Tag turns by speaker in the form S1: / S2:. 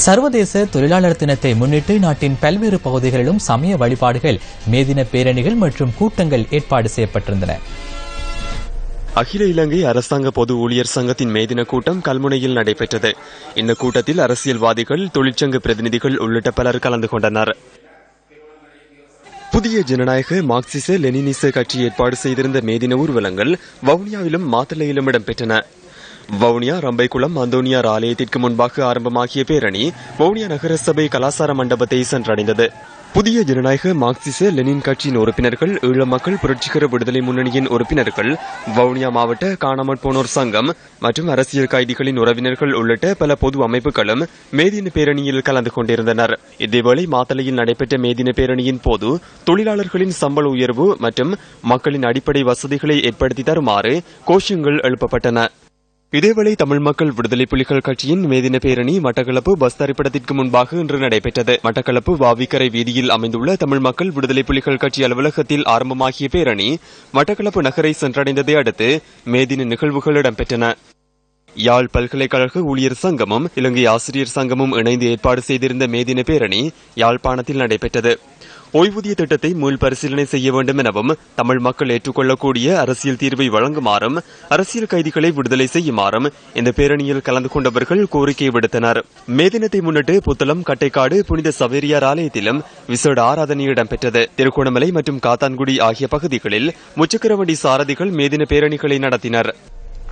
S1: சர்வதேச தொழிலாளர் தினத்தை முன்னிட்டு நாட்டின் பல்வேறு பகுதிகளிலும் சமய வழிபாடுகள் மேதின பேரணிகள் மற்றும் கூட்டங்கள் ஏற்பாடு செய்யப்பட்டிருந்தன.
S2: அகில இலங்கை அரசாங்க பொது ஊழியர் சங்கத்தின் மேதின கூட்டம் கல்முனையில் நடைபெற்றது. இந்த கூட்டத்தில் அரசியல்வாதிகள் தொழிற்சங்க பிரதிநிதிகள் உள்ளிட்ட பலர் கலந்து கொண்டனர். புதிய ஜனநாயக மார்க்சிச லெனினிச கட்சி ஏற்பாடு செய்திருந்த மேதின ஊர்வலங்கள் வவுனியாவிலும் மாத்தளையிலும் இடம்பெற்றன. வவுனியா ரம்பைக்குளம் அந்தோனியார் ஆலயத்திற்கு முன்பாக ஆரம்பமாகிய பேரணி வவுனியா நகரசபை கலாசார மண்டபத்தை சென்றடைந்தது. புதிய ஜனநாயக மார்க்சிச லெனின் கட்சியின் உறுப்பினர்கள் ஈழ மக்கள் புரட்சிகர விடுதலை முன்னணியின் உறுப்பினர்கள் வவுனியா மாவட்ட காணாமற் போனோர் சங்கம் மற்றும் அரசியல் கைதிகளின் உறவினர்கள் உள்ளிட்ட பல பொது அமைப்புகளும் மேதின பேரணியில் கலந்து கொண்டிருந்தனர். இதேவேளை மாத்தளையில் நடைபெற்ற மேதின பேரணியின் போது தொழிலாளர்களின் சம்பள உயர்வு மற்றும் மக்களின் அடிப்படை வசதிகளை ஏற்படுத்தி தருமாறு கோஷங்கள் எழுப்பப்பட்டன. இதேவேளை தமிழ் மக்கள் விடுதலை புலிகள் கட்சியின் மேதின பேரணி மட்டக்களப்பு பஸ் தரிப்பிடத்திற்கு முன்பாக இன்று நடைபெற்றது. மட்டக்களப்பு வாவிக்கரை வீதியில் அமைந்துள்ள தமிழ் மக்கள் விடுதலை புலிகள் கட்சி அலுவலகத்தில் ஆரம்பமாகிய பேரணி மட்டக்களப்பு நகரை சென்றடைந்ததை அடுத்து மேதின நிகழ்வுகள் இடம்பெற்றன. யாழ் பல்கலைக்கழக ஊழியர் சங்கமும் இலங்கை ஆசிரியர் சங்கமும் இணைந்து ஏற்பாடு செய்திருந்த மேதின பேரணி யாழ்ப்பாணத்தில் நடைபெற்றது. ஓய்வூதிய திட்டத்தை மீள் பரிசீலனை செய்ய வேண்டும் எனவும் தமிழ் மக்கள் ஏற்றுக்கொள்ளக்கூடிய அரசியல் தீர்வை வழங்குமாறும் அரசியல் கைதிகளை விடுதலை செய்யுமாறும் இந்த பேரணியில் கலந்து கொண்டவர்கள் கோரிக்கை விடுத்தனர். மே தினத்தை முன்னிட்டு புத்தளம் கட்டைக்காடு புனித சவேரியார் ஆலயத்திலும் விசேட ஆராதனை இடம்பெற்றது. திருகோணமலை மற்றும் காத்தான்குடி ஆகிய பகுதிகளில் முச்சக்கரவண்டி சாரதிகள் மேதின பேரணிகளை நடத்தினர்.